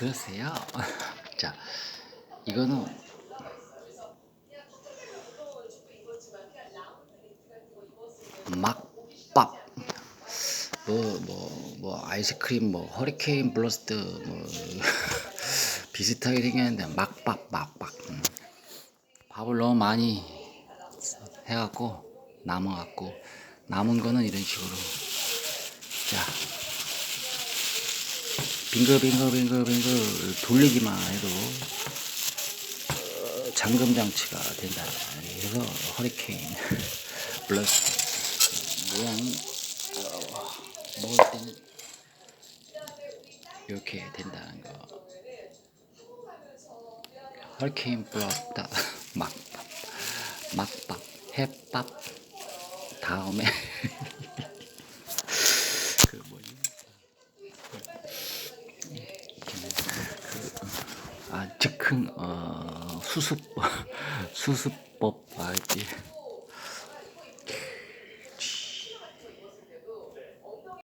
그러세요. 자, 이거는 막밥. 뭐, 뭐, 뭐, 아이스크림, 뭐, 허리케인 블러스트, 뭐, 비슷하게 생겼는데, 막밥, 막밥. 음. 밥을 너무 많이 해갖고, 남아갖고, 남은 거는 이런 식으로. 자, 빙글빙글빙글빙글 돌리기만 해도 어, 잠금 장치가 된다. 그래서 허리케인 블러스트 모양이 어, 먹을 때는 이렇게 된다는 거. 허리케인 블러스트 막밥 막밥 햇밥 다음에 그 뭐지? 아 즉흥 어 수습 수습법 알지?